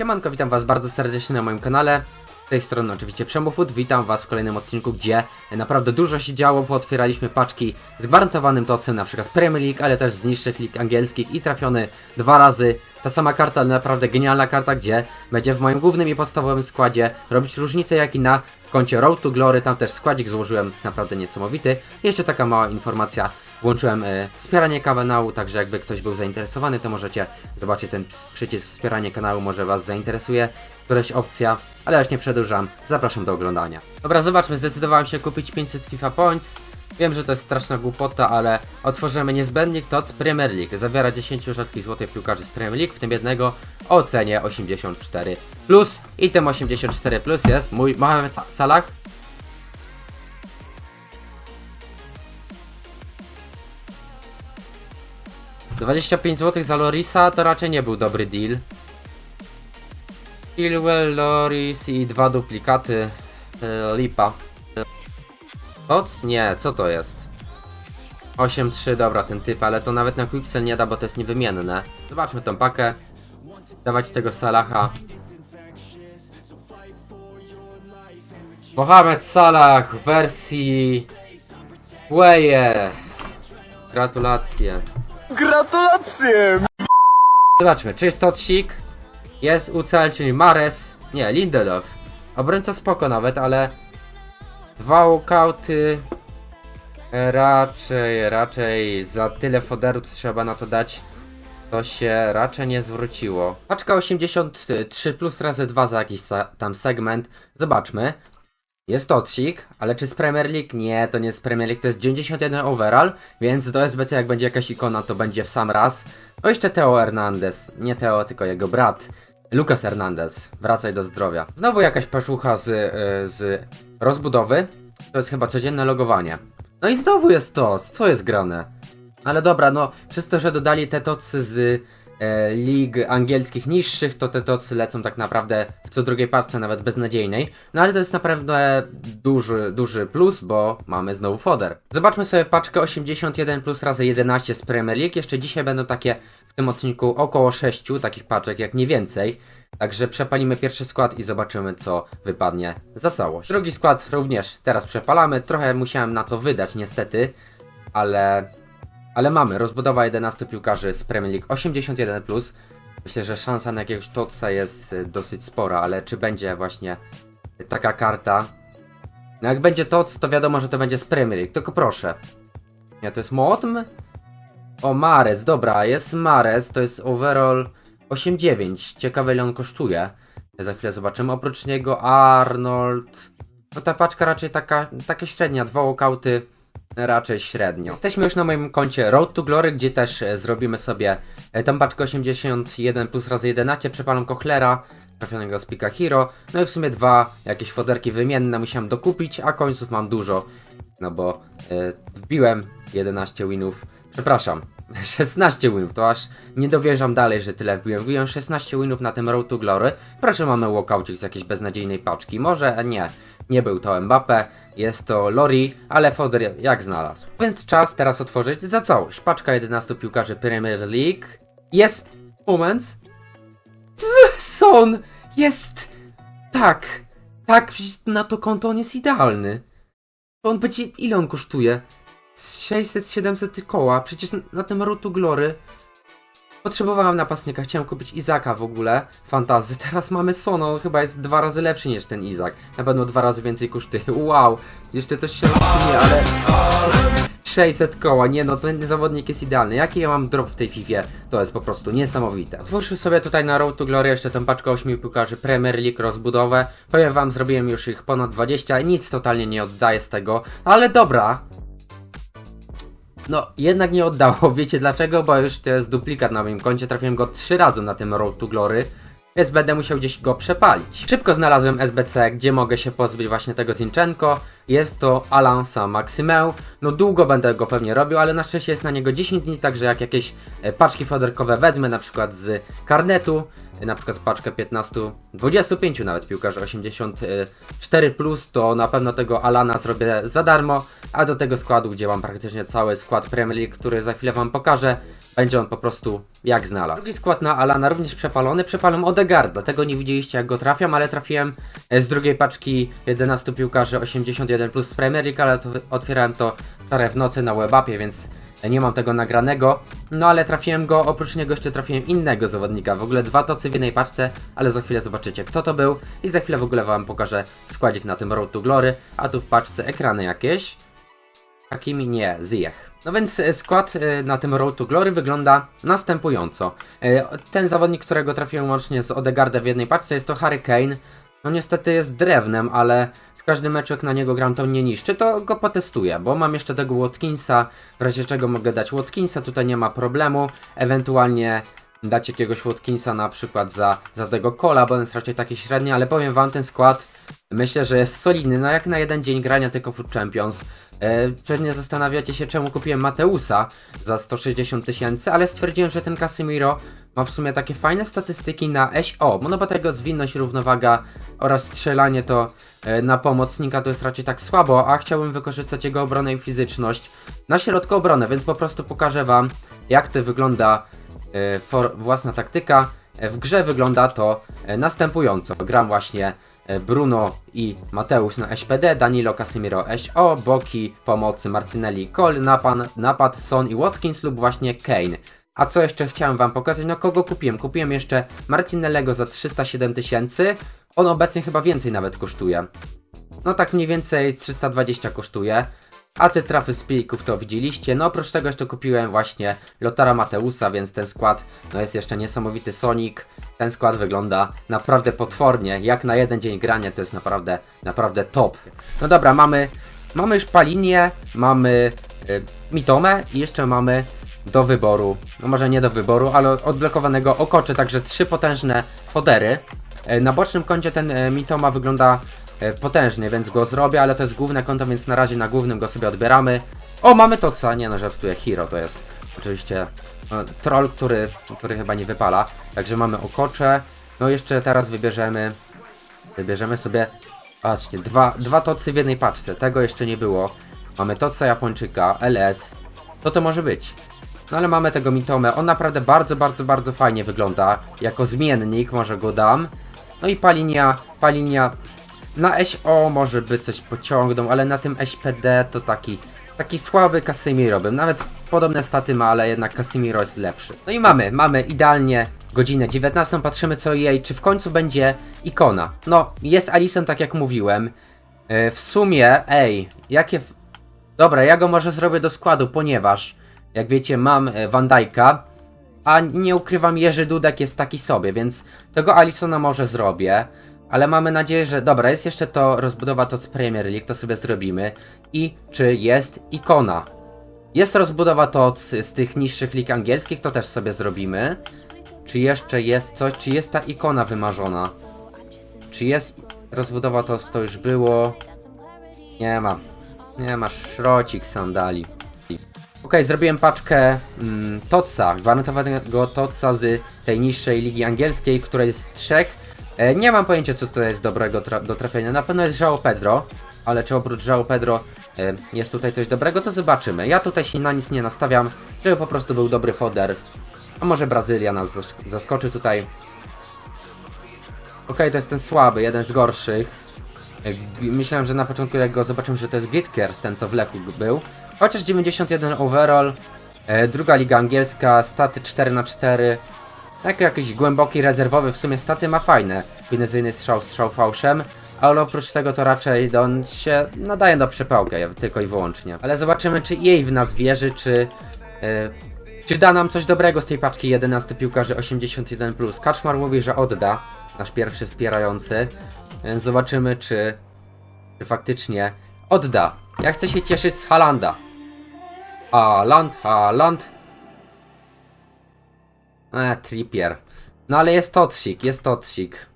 Siemanko, witam was bardzo serdecznie na moim kanale. Z tej strony oczywiście Przemofut, witam was w kolejnym odcinku, gdzie naprawdę dużo się działo, pootwieraliśmy paczki z gwarantowanym tocem, na przykład Premier League, ale też z niższych lig angielskich i trafiony dwa razy. Ta sama karta, ale naprawdę genialna karta, gdzie będzie w moim głównym i podstawowym składzie robić różnicę jak i na koncie Road to Glory, tam też składzik złożyłem naprawdę niesamowity. Jeszcze taka mała informacja, włączyłem e, wspieranie kanału, także jakby ktoś był zainteresowany, to możecie zobaczyć ten przycisk wspieranie kanału, może was zainteresuje któraś opcja, ale już nie przedłużam, zapraszam do oglądania. Dobra, zobaczmy, zdecydowałem się kupić 500 FIFA Points. Wiem, że to jest straszna głupota, ale otworzymy niezbędnik TOC Premier League. Zawiera 10 rzadkich złotych piłkarzy z Premier League, w tym jednego o cenie 84+. Plus. I tym 84 plus jest mój Mohamed Sa- Salah. Dwadzieścia pięć zł za Lorisa to raczej nie był dobry deal. Chilwell, Loris i dwa duplikaty e, Lipa. Oc? Nie, co to jest? 8-3, dobra, ten typ, ale to nawet na Quickcell nie da, bo to jest niewymienne. Zobaczmy tą pakę. Dawać tego Salaha. Mohamed Salah w wersji... Weje. Gratulacje. Gratulacje! Zobaczmy, czy jest Totsik? Jest UCL, czyli Mares. Nie, Lindelof. Obrońca spoko nawet, ale... Dwa walkouty... Raczej, raczej za tyle foderu co trzeba na to dać, to się raczej nie zwróciło. Paczka 83 plus razy 2 za jakiś tam segment. Zobaczmy. Jest Totsik, ale czy z Premier League? Nie, to nie z Premier League, to jest 91 overall, więc do SBC jak będzie jakaś ikona, to będzie w sam raz. No jeszcze Teo Hernandez, nie Teo, tylko jego brat. Lucas Hernandez, wracaj do zdrowia. Znowu jakaś paszucha z, y, z rozbudowy. To jest chyba codzienne logowanie. No i znowu jest to, co jest grane? Ale dobra, no przez to, że dodali te tocy z e, lig angielskich niższych, to te tocy lecą tak naprawdę w co drugiej paczce, nawet beznadziejnej. No ale to jest naprawdę duży, duży plus, bo mamy znowu foder. Zobaczmy sobie paczkę 81 plus razy 11 z Premier League. Jeszcze dzisiaj będą takie w tym odcinku około 6 takich paczek, jak nie więcej. Także przepalimy pierwszy skład i zobaczymy, co wypadnie za całość. Drugi skład również teraz przepalamy. Trochę musiałem na to wydać, niestety, ale ale mamy, rozbudowa 11 piłkarzy z Premier League 81+. Plus. Myślę, że szansa na jakiegoś Totsa jest y, dosyć spora, ale czy będzie właśnie taka karta? No jak będzie Tots, to wiadomo, że to będzie z Premier League, tylko proszę. Nie, to jest Modm? O, Mares, dobra, jest Mares, to jest overall 8,9. Ciekawe ile on kosztuje. Za chwilę zobaczymy. Oprócz niego Arnold. No ta paczka raczej taka, taka średnia, dwa walkouty raczej średnio. Jesteśmy już na moim koncie Road to Glory, gdzie też e, zrobimy sobie e, tą paczkę 81 plus razy 11, przepalam Kochlera, trafionego z Pika Hero, no i w sumie dwa jakieś foderki wymienne musiałem dokupić, a końców mam dużo, no bo e, wbiłem 11 winów, przepraszam, 16 winów, to aż nie dowierzam dalej, że tyle wbiłem. Wbiłem 16 winów na tym Road to Glory. Proszę, mamy walkoucik z jakiejś beznadziejnej paczki. Może nie, nie był to Mbappe, jest to Lori, ale Foder jak znalazł. Więc czas teraz otworzyć za całość. Paczka 11 piłkarzy Premier League. Jest moment. Son jest tak. Tak, na to konto on jest idealny. On będzie, ile on kosztuje? 600-700 koła. Przecież na tym Road Glory potrzebowałem napastnika. Chciałem kupić Izaka w ogóle. Fantazy. Teraz mamy Sono. Chyba jest dwa razy lepszy niż ten Izak. Na pewno dwa razy więcej kosztuje. Wow. Jeszcze coś się rozumie, ale... 600 koła, nie no, ten zawodnik jest idealny. Jaki ja mam drop w tej FIFA? To jest po prostu niesamowite. Otwórzmy sobie tutaj na Road to Glory jeszcze tę paczkę 8 piłkarzy Premier League rozbudowę. Powiem wam, zrobiłem już ich ponad 20, nic totalnie nie oddaję z tego, ale dobra. No, jednak nie oddało. Wiecie dlaczego? Bo już to jest duplikat na moim koncie. Trafiłem go 3 razy na tym Road to Glory. Więc będę musiał gdzieś go przepalić. Szybko znalazłem SBC, gdzie mogę się pozbyć właśnie tego Zinchenko. Jest to Alan Saint-Maximeu. No długo będę go pewnie robił, ale na szczęście jest na niego 10 dni, także jak jakieś e, paczki foderkowe wezmę, na przykład z karnetu, e, na przykład paczkę 15, 25 nawet piłkarzy 84+, plus, to na pewno tego Alana zrobię za darmo, a do tego składu, gdzie mam praktycznie cały skład Premier League, który za chwilę wam pokażę, będzie on po prostu jak znalazł. Drugi skład na Alana również przepalony, przepalam Odegarda, tego nie widzieliście jak go trafiam, ale trafiłem e, z drugiej paczki 11 piłkarzy 81 plus z Premier League, ale otwierałem to wczoraj w nocy na webapie, więc nie mam tego nagranego. No ale trafiłem go, oprócz niego jeszcze trafiłem innego zawodnika. W ogóle dwa tocy w jednej paczce, ale za chwilę zobaczycie kto to był. I za chwilę w ogóle wam pokażę składzik na tym Road to Glory. A tu w paczce ekrany jakieś. Takimi nie, zjech. No więc e, skład e, na tym Road to Glory wygląda następująco. E, Ten zawodnik, którego trafiłem łącznie z Odegaardem w jednej paczce jest to Harry Kane. No niestety jest drewnem, ale w każdym meczu jak na niego gram to mnie niszczy, to go potestuję, bo mam jeszcze tego Watkinsa, w razie czego mogę dać Watkinsa, tutaj nie ma problemu, ewentualnie dać jakiegoś Watkinsa na przykład za, za tego Kola, bo on jest raczej taki średni, ale powiem wam, ten skład myślę, że jest solidny, no jak na jeden dzień grania tylko Food Champions. E, pewnie zastanawiacie się, czemu kupiłem Mateusa za 160 tysięcy, ale stwierdziłem, że ten Casemiro ma w sumie takie fajne statystyki na SO, no bo tego zwinność, równowaga oraz strzelanie to e, na pomocnika to jest raczej tak słabo, a chciałbym wykorzystać jego obronę i fizyczność na środku obrony, więc po prostu pokażę wam jak to wygląda e, własna taktyka. E, W grze wygląda to e, następująco. Gram właśnie Bruno i Mateusz na SPD, Danilo Casemiro SO, Boki, pomocy Martinelli, Cole, napad, napad Son i Watkins lub właśnie Kane. A co jeszcze chciałem wam pokazać? No kogo kupiłem? Kupiłem jeszcze Martinellego za 307 tysięcy. On obecnie chyba więcej nawet kosztuje. No tak mniej więcej z 320 kosztuje. A te trafy z plików to widzieliście. No oprócz tego jeszcze kupiłem właśnie Lotara Mateusa, więc ten skład no jest jeszcze niesamowity Sonic. Ten skład wygląda naprawdę potwornie. Jak na jeden dzień grania to jest naprawdę, naprawdę top. No dobra, mamy, mamy już Palinię, mamy y, Mitomę i jeszcze mamy do wyboru, no może nie do wyboru, ale odblokowanego Okocze, także trzy potężne fodery. E, Na bocznym koncie ten e, Mitoma wygląda potężnie, więc go zrobię, ale to jest główne konto, więc na razie na głównym go sobie odbieramy. O, mamy to co? Nie no, żartuję, Hero to jest oczywiście e, troll, który, który chyba nie wypala. Także mamy Okocze. No jeszcze teraz wybierzemy, wybierzemy sobie, patrzcie, dwa, dwa tocy w jednej paczce, tego jeszcze nie było. Mamy toca Japończyka, LS, to to może być. No ale mamy tego Mitomę, on naprawdę bardzo, bardzo, bardzo fajnie wygląda. Jako zmiennik, może go dam. No i Palinia, Palinia na SO może by coś pociągnął, ale na tym SPD to taki, taki słaby Casemiro bym. Nawet podobne staty ma, ale jednak Casemiro jest lepszy. No i mamy, mamy idealnie godzinę 19, patrzymy co jej, czy w końcu będzie ikona. No, jest Alison tak jak mówiłem. E, W sumie, ej, jakie... w- Dobra, ja go może zrobię do składu, ponieważ, jak wiecie, mam e, Van a nie ukrywam, Jerzy Dudek jest taki sobie, więc tego Alisona może zrobię. Ale mamy nadzieję, że dobra, jest jeszcze to rozbudowa to z Premier League, to sobie zrobimy. I czy jest ikona? Jest rozbudowa to z, z tych niższych lig angielskich, to też sobie zrobimy. Czy jeszcze jest coś? Czy jest ta ikona wymarzona? Czy jest rozbudowa to, to już było? Nie ma. Nie ma szrocik sandali. Okej, zrobiłem paczkę mm, Toca, gwarantowanego Toca z tej niższej ligi angielskiej, która jest z trzech. E, nie mam pojęcia, co to jest dobrego tra do trafienia. Na pewno jest João Pedro, ale czy oprócz João Pedro e, jest tutaj coś dobrego, to zobaczymy. Ja tutaj się na nic nie nastawiam, żeby po prostu był dobry foder. A może Brazylia nas zas- zaskoczy tutaj. Okej, to jest ten słaby, jeden z gorszych. E, Myślałem, że na początku jak go zobaczyłem, że to jest Gitkers, ten co w Lechu był. Chociaż 91 overall, e, druga liga angielska, staty 4 na 4 Tak jakiś głęboki, rezerwowy, w sumie staty ma fajne. Finezyjny strzał, strzał fałszem, ale oprócz tego to raczej on się nadaje do przepałkę, tylko i wyłącznie. Ale zobaczymy, czy jej w nas wierzy, czy... E, czy da nam coś dobrego z tej paczki 11 piłkarzy 81+. Kaczmar mówi, że odda, nasz pierwszy wspierający. Więc zobaczymy, czy, czy faktycznie odda. Ja chcę się cieszyć z Halanda. Haaland, Haaland. E, Trippier. No ale jest Totsik, jest Totsik.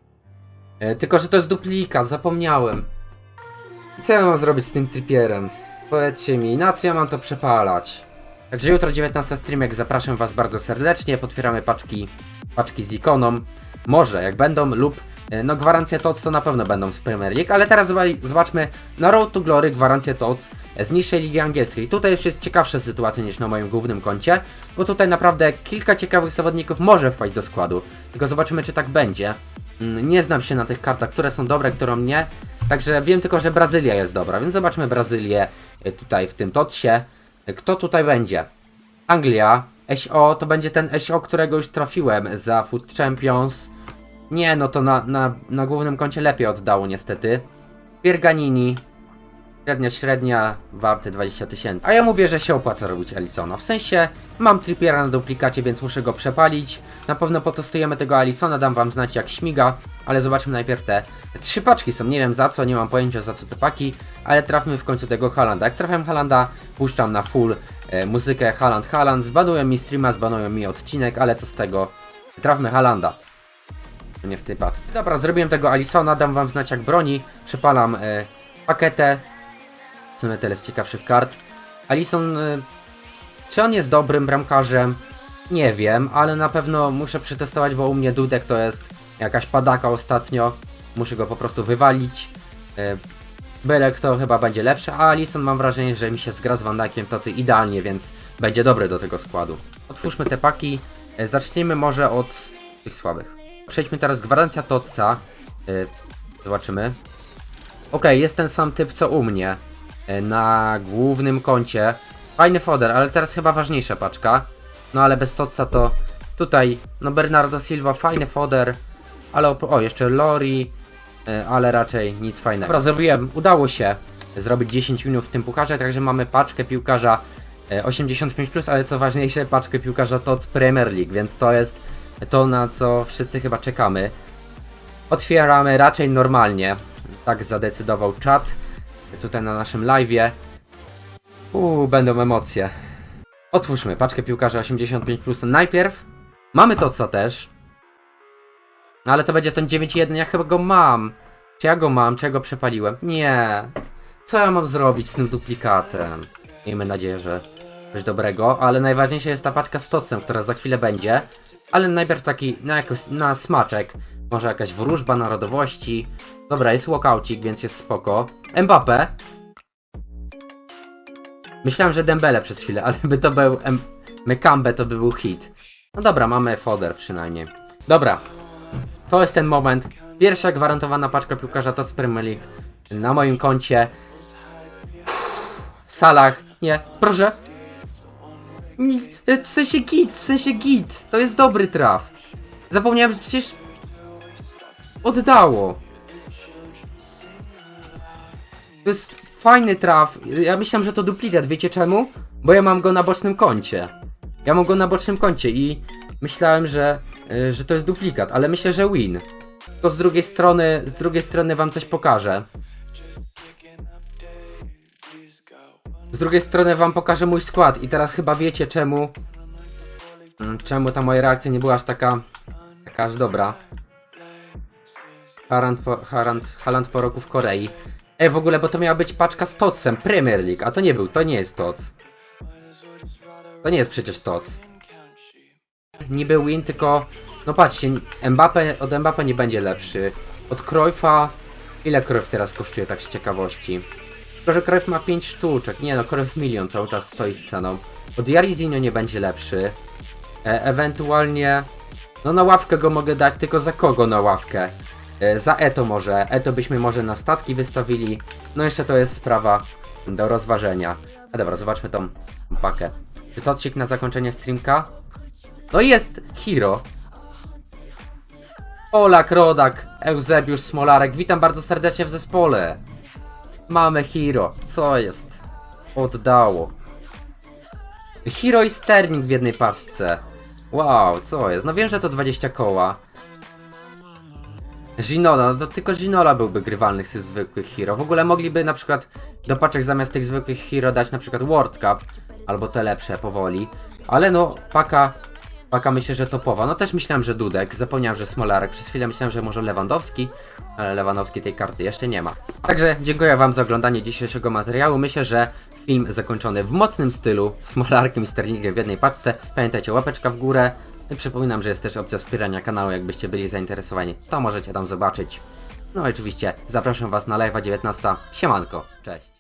E, tylko, że to jest duplika, zapomniałem. Co ja mam zrobić z tym Trippierem? Powiedzcie mi, na co ja mam to przepalać? Także jutro 19 streamek, zapraszam was bardzo serdecznie, potwieramy paczki, paczki z ikoną. Może, jak będą, lub No gwarancja TOC to na pewno będą z Premier League, ale teraz zoba- zobaczmy na Road to Glory gwarancję TOC z niższej ligi angielskiej. Tutaj już jest ciekawsza sytuacja niż na moim głównym koncie, bo tutaj naprawdę kilka ciekawych zawodników może wpaść do składu. Tylko zobaczymy czy tak będzie. Mm, Nie znam się na tych kartach, które są dobre, które nie. Także wiem tylko, że Brazylia jest dobra, więc zobaczmy Brazylię e, tutaj w tym TOTSie. E, Kto tutaj będzie? Anglia. SO to będzie ten SO, którego już trafiłem za Food Champions. Nie, no to na, na, na głównym koncie lepiej oddało niestety. Pierganini. Średnia, średnia, warty 20 tysięcy. A ja mówię, że się opłaca robić Alisona. W sensie, mam Trippiera na duplikacie, więc muszę go przepalić. Na pewno potestujemy tego Alisona, dam wam znać jak śmiga. Ale zobaczmy najpierw te trzy paczki są. Nie wiem za co, nie mam pojęcia za co te paki. Ale trafimy w końcu tego Halanda. Jak trafiam Halanda, puszczam na full e, muzykę Haland Haland. Zbanują mi streama, zbanują mi odcinek, ale co z tego? Trafmy Halanda. Nie w tej paczce. Dobra, zrobiłem tego Alisona, dam wam znać jak broni. Przepalam e, paketę. W sumie tyle z ciekawszych kart. Alison, y, czy on jest dobrym bramkarzem? Nie wiem, ale na pewno muszę przetestować, bo u mnie Dudek to jest jakaś padaka ostatnio. Muszę go po prostu wywalić. Y, Byle kto chyba będzie lepszy, a Alison mam wrażenie, że mi się zgra z Van Dijkiem to ty idealnie, więc będzie dobry do tego składu. Otwórzmy te paki. Y, Zacznijmy może od tych słabych. Przejdźmy teraz gwarancja Totsa. Y, Zobaczymy. Okej, jest ten sam typ co u mnie e, na głównym koncie. Fajny foder, ale teraz chyba ważniejsza paczka. No ale bez Totsa to tutaj, no Bernardo Silva, fajny foder, ale o, jeszcze Lori, e, ale raczej nic fajnego. Dobra, zrobiłem, udało się zrobić 10 minut w tym pucharze, także mamy paczkę piłkarza e, 85+, ale co ważniejsze, paczkę piłkarza TOTS Premier League, więc to jest to, na co wszyscy chyba czekamy. Otwieramy raczej normalnie. Tak zadecydował czat. Tutaj na naszym live'ie. Uuu, będą emocje. Otwórzmy paczkę piłkarza 85+. Najpierw mamy to co też. No ale to będzie ten 9.1, ja chyba go mam. Czy ja go mam, czy ja go przepaliłem? Nie. Co ja mam zrobić z tym duplikatem? Miejmy nadzieję, że coś dobrego, ale najważniejsza jest ta paczka z tocem, która za chwilę będzie. Ale najpierw taki na, jakoś, na smaczek. Może jakaś wróżba narodowości. Dobra, jest walkoucik, więc jest spoko. Mbappe. Myślałem, że Dembele przez chwilę, ale by to był M Mekambe, to by był hit. No dobra, mamy foder przynajmniej. Dobra, to jest ten moment. Pierwsza gwarantowana paczka piłkarza to z Premier League na moim koncie. Salach, nie, proszę. Nie, W sensie git, w sensie git. To jest dobry traf. Zapomniałem, że przecież oddało. To jest fajny traf. Ja myślałem, że to duplikat, wiecie czemu? Bo ja mam go na bocznym koncie. Ja mam go na bocznym koncie i myślałem, że, y, że to jest duplikat, ale myślę, że win. To z drugiej strony, z drugiej strony wam coś pokażę. Z drugiej strony wam pokażę mój skład i teraz chyba wiecie czemu mm, czemu ta moja reakcja nie była aż taka taka aż dobra. Harand po, Haaland po roku w Korei. Ej, w ogóle, bo to miała być paczka z Totsem, Premier League, a to nie był, to nie jest Tots. To nie jest przecież Tots. Niby win, tylko... No patrzcie, Mbappe, od Mbappe nie będzie lepszy. Od Cruyffa... Ile Cruyff teraz kosztuje, tak z ciekawości? Tylko, że Cruyff ma 5 sztuczek. Nie no, Cruyff milion cały czas stoi z ceną. Od Jarizinho nie będzie lepszy. E ewentualnie... No na ławkę go mogę dać, tylko za kogo na ławkę? E, za Eto może. Eto byśmy może na statki wystawili. No jeszcze to jest sprawa do rozważenia. A dobra, zobaczmy tą pakę. Czy to odcinek na zakończenie streamka? No jest Hiro. Polak, Rodak, Eusebiusz, Smolarek. Witam bardzo serdecznie w zespole. Mamy Hiro. Co jest? Oddało. Hiro i Sterling w jednej paczce. Wow, co jest? No wiem, że to 20 koła. Ginola, no to tylko Ginola byłby grywalnych z zwykłych hero. W ogóle mogliby na przykład do paczek zamiast tych zwykłych hero dać na przykład World Cup, albo te lepsze powoli. Ale no, paka, paka myślę, że topowa. No też myślałem, że Dudek, zapomniałem, że Smolarek. Przez chwilę myślałem, że może Lewandowski, ale Lewandowski tej karty jeszcze nie ma. Także dziękuję wam za oglądanie dzisiejszego materiału. Myślę, że film zakończony w mocnym stylu, Smolarkiem i Sterlingiem w jednej paczce. Pamiętajcie, łapeczka w górę, I przypominam, że jest też opcja wspierania kanału, jakbyście byli zainteresowani. To możecie tam zobaczyć. No i oczywiście zapraszam Was na live'a 19. Siemanko, cześć.